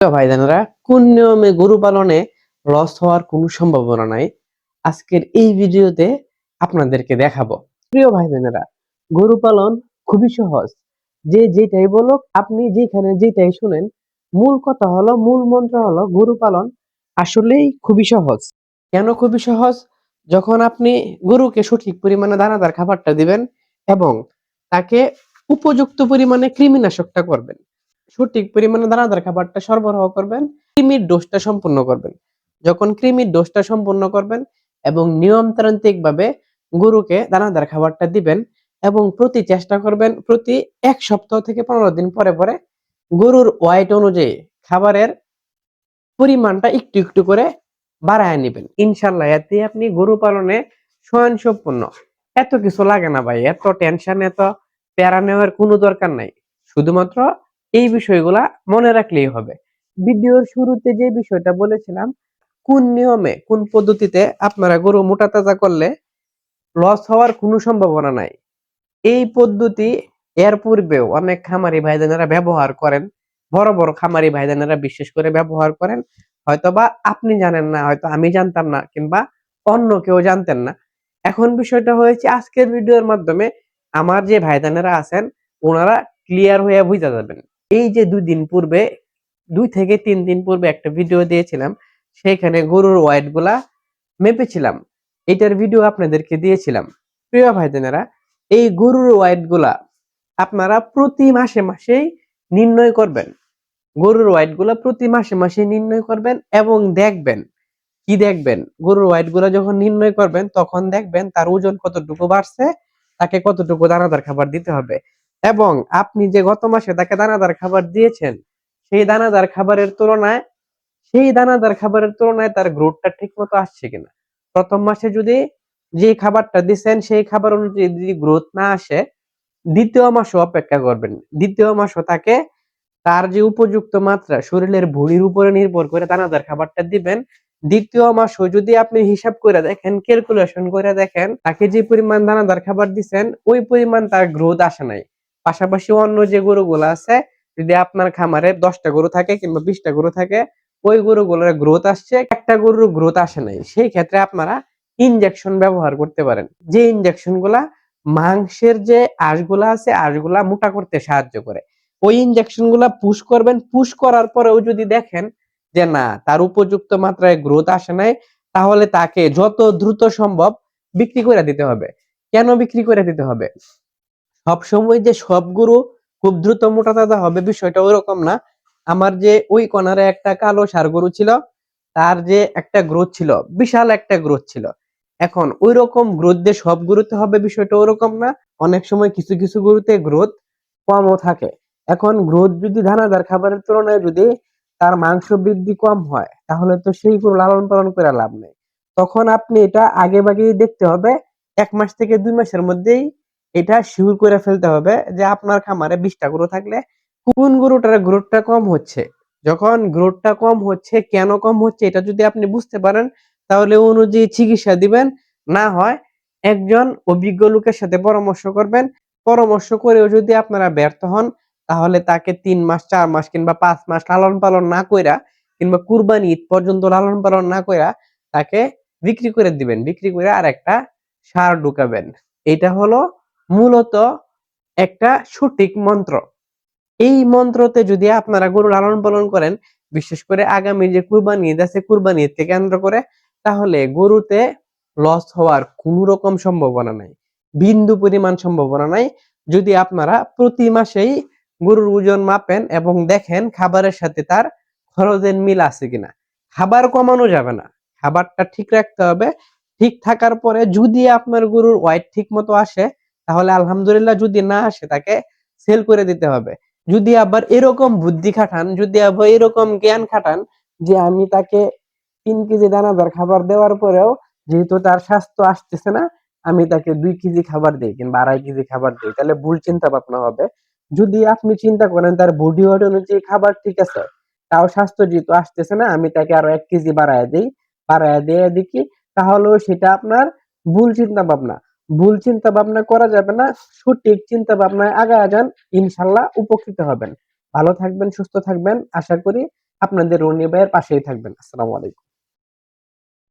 ভাইজানেরা, কোন নিয়মে গরু পালনে লস হওয়ার কোনো সম্ভাবনা নাই? আজকের এই ভিডিওতে আপনাদেরকে দেখাবো। প্রিয় ভাইজানেরা, গরু পালন খুবই সহজ। যে যেটাই বলুক, আপনি যেখানে যেটাই শুনেন, মূল কথা হলো, মূল মন্ত্র হলো, গরু পালন আসলেই খুবই সহজ। কেন খুবই সহজ? যখন আপনি গরুকে সঠিক পরিমাণে দানাদার খাবারটা দিবেন এবং তাকে উপযুক্ত পরিমাণে কৃমিনাশকটা করবেন। সঠিক পরিমাণে দানাদার খাবারটা সরবরাহ করবেন কৃমির ডোজটা সম্পূর্ণ করবেন। যখন কৃমির ডোজটা সম্পূর্ণ করবেন এবং নিয়মতান্ত্রিকভাবে গরুকে দানাদার খাবারটা দিবেন এবং প্রতি চেষ্টা করবেন প্রতি এক সপ্তাহ থেকে পনেরো দিন পরে পরে গরুর ওয়াইট অনুযায়ী খাবারের পরিমাণটা একটু একটু করে বাড়ায় নেবেন। ইনশাল্লাহ এতে আপনি গরু পালনে স্বয়ং সম্পূর্ণ এত কিছু লাগে না ভাই, এত টেনশন, এত প্যারা নেওয়ার কোনো দরকার নাই। শুধুমাত্র এই বিষয়গুলা মনে রাখলেই হবে। ভিডিওর শুরুতে যে বিষয়টা বলেছিলাম, কোন নিয়মে, কোন পদ্ধতিতে আপনারা গরু মোটা তাজা করলে লস হওয়ার কোনো সম্ভাবনা নাই। এই পদ্ধতি এর পূর্বেও অনেক খামারি ভাইজানেরা ব্যবহার করেন, বড় বড় খামারি ভাইজানেরা বিশেষ করে ব্যবহার করেন। হয়তোবা আপনি জানেন না, হয়তো আমি জানতাম না, কিংবা অন্য কেউ জানতেন না। এখন বিষয়টা হয়েছে, আজকের ভিডিওর মাধ্যমে আমার যে ভাইজানেরা আছেন, ওনারা ক্লিয়ার হয়ে বুঝা যাবেন। এই যে দুই দিন পূর্বে, দুই থেকে তিন দিন পূর্বে একটা ভিডিও দিয়েছিলাম, সেখানে গরুর ওয়াইটগুলা মেপেছিলাম। এটার ভিডিও আপনাদেরকে দিয়েছিলাম। প্রিয় ভাইজানেরা এই গরুর ওয়াইটগুলা আপনারা প্রতি মাসে মাসেই নির্ণয় করবেন। গরুর ওয়াইটগুলা প্রতি মাসে মাসে নির্ণয় করবেন এবং দেখবেন। কি দেখবেন? গরুর ওয়াইটগুলা যখন নির্ণয় করবেন, তখন দেখবেন তার ওজন কতটুকু বাড়ছে, তাকে কতটুকু দানাদার খাবার দিতে হবে। এবং আপনি যে গত মাসে তাকে দানাদার খাবার দিয়েছেন, সেই দানাদার খাবারের তুলনায়, সেই দানাদার খাবারের তুলনায় তার গ্রোথটা ঠিক মতো আসছে কিনা? প্রথম মাসে যদি যে খাবারটা দিচ্ছেন সেই খাবার অনুযায়ী যদি গ্রোথ না আসে, দ্বিতীয় মাসও অপেক্ষা করবেন। দ্বিতীয় মাসও তাকে তার যে উপযুক্ত মাত্রা, শরীরের ভুঁড়ির উপরে নির্ভর করে দানাদার খাবারটা দিবেন। দ্বিতীয় মাসও যদি আপনি হিসাব করে দেখেন ক্যালকুলেশন করে দেখেন, তাকে যে পরিমাণ দানাদার খাবার দিচ্ছেন ওই পরিমাণ তার গ্রোথ আসে নাই। পাশাপাশি অন্য যে গরুগুলো আছে, যদি আপনার খামারে দশটা গরু থাকে কিংবা বিশটা গরু থাকে, ওই গরুগুলোর গ্রোথ আসছে, একটা গরুর গ্রোথ আসে নাই। সেই ক্ষেত্রে আপনারা ইনজেকশন ব্যবহার করতে পারেন। যে ইনজেকশনগুলা মাংসের যে আঁশগুলা আছে, আঁশগুলা মোটা করতে সাহায্য করে। ওই ইনজেকশনগুলা পুশ করবেন পুশ করার পরেও যদি দেখেন যে না, তার উপযুক্ত মাত্রায় গ্রোথ আসে নাই, তাহলে তাকে যত দ্রুত সম্ভব বিক্রি করে দিতে হবে। কেন বিক্রি করে দিতে হবে? সবসময় যে সব গরু খুব দ্রুত মোটা তাজা হবে বিষয়টা ওরকম না। আমার যে ওই কর্নারে একটা কালো সার গরু ছিল, তার যে একটা গ্রোথ ছিল, বিশাল একটা গ্রোথ ছিল। এখন ওই রকম গ্রোথ যে সব গরুতে হবে বিষয়টা ওরকম না। অনেক সময় কিছু কিছু গরুতে গ্রোথ কমও থাকে। এখন গ্রোথ যদি দানাদার খাবারের তুলনায় যদি তার মাংস বৃদ্ধি কম হয়, তাহলে তো সেই গরু লালন পালন করে লাভ নেই। তখন আপনি এটা আগে ভাগেই দেখতে হবে, এক মাস থেকে দুই মাসের মধ্যেই এটা শিওর করে ফেলতে হবে যে আপনার খামারে বিশটা গরু থাকলে কোন গরুটার গ্রোথটা কম হচ্ছে? যখন গ্রোথটা কম হচ্ছে, কেন কম হচ্ছে এটা যদি আপনি বুঝতে পারেন, তাহলে অনুযায়ী চিকিৎসা দিবেন। না হয় একজন অভিজ্ঞ লোকের সাথে পরামর্শ করবেন। পরামর্শ করেও যদি আপনারা ব্যর্থ হন, তাহলে তাকে তিন মাস, চার মাস কিংবা পাঁচ মাস লালন পালন না কইরা কিংবা কুরবানি ঈদ পর্যন্ত লালন পালন না কইরা তাকে বিক্রি করে দিবেন। বিক্রি করে আর একটা সার ঢুকাবেন। এটা হলো মূলত একটা সঠিক মন্ত্র। এই মন্ত্রতে যদি আপনারা গরু লালন পালন করেন, বিশেষ করে আগামী যে কুরবানি ঈদ আছে, কুরবানি ঈদকে কেন্দ্র করে, তাহলে গরুতে লস হওয়ার কোনো রকম সম্ভাবনা নাই। বিন্দু পরিমাণ সম্ভাবনা নাই। যদি আপনারা প্রতি মাসেই গরুর ওজন মাপেন এবং দেখেন খাবারের সাথে তার খরচের মিল আছে কিনা। খাবার কমানো যাবে না। খাবারটা ঠিক রাখতে হবে। ঠিক থাকার পরে যদি আপনার গরুর ওয়াইট ঠিক মতো আসে তাহলে আলহামদুলিল্লাহ যদি না আসে তাকে সেল করে দিতে হবে। যদি আবার এরকম বুদ্ধি খাটান, যদি আবার এরকম জ্ঞান খাটান যে আমি তাকে তিন কেজি দানাদার খাবার দেওয়ার পরেও যেহেতু তার স্বাস্থ্য আসতেছে না, আমি তাকে দুই কেজি খাবার দিই কিংবা আড়াই কেজি খাবার দিই, তাহলে ভুল চিন্তা ভাবনা হবে। যদি আপনি চিন্তা করেন তার বডি ওয়েট অনুযায়ী খাবার ঠিক আছে, তাও স্বাস্থ্য যেহেতু আসতেছে না, আমি তাকে আরও এক কেজি বাড়ায় দিই, বাড়ায় দিয়ে দেখি, তাহলেও সেটা আপনার ভুল চিন্তা ভাবনা ভুল চিন্তা ভাবনা করা যাবে না, সঠিক চিন্তা ভাবনায় আগায় যান, ইনশাল্লাহ উপকৃত হবেন। ভালো থাকবেন, সুস্থ থাকবেন, আশা করি আপনাদের রনি ভাইয়ের পাশেই থাকবেন। আসসালামু আলাইকুম।